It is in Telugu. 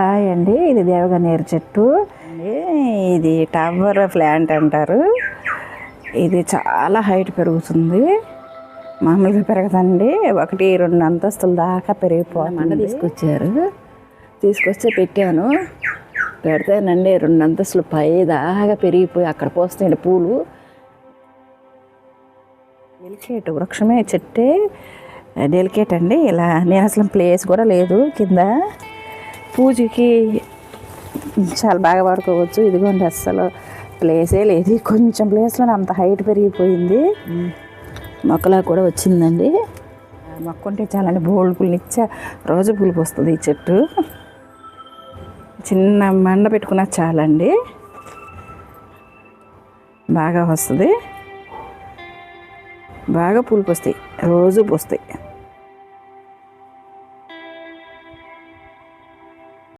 హాయ్ అండి ఇది దేవగన్నేరు చెట్టు. ఇది టవర్ ప్లాంట్ అంటారు. ఇది చాలా హైట్ పెరుగుతుంది. మామూలుగా పెరగదండి ఒకటి రెండు అంతస్తుల దాకా పెరిగిపోతుంది. మండ తీసుకొచ్చారు. తీసుకొస్తే పెట్టాను. పెడితేనండి రెండు అంతస్తులు పై దాకా పెరిగిపోయి అక్కడ పోస్తాయండి పూలు. డెలికేట్ వృక్షమే చెట్టే. డెలికేట్ అండి ఇలా నేను అసలు ప్లేస్ కూడా లేదు కింద. పూజకి చాలా బాగా వాడుకోవచ్చు. ఇదిగోండి అస్సలు ప్లేసే లేదు. కొంచెం ప్లేస్లో అంత హైట్ పెరిగిపోయింది. మొక్కలా కూడా వచ్చిందండి. మొక్క ఉంటే చాలండి. బోల్డ్ పూలు నిచ్చ రోజు పూలు వస్తుంది ఈ చెట్టు. చిన్న మండ పెట్టుకున్నా చాలండి. బాగా వస్తుంది. బాగా పూలు పోస్తాయి రోజు పోస్తాయి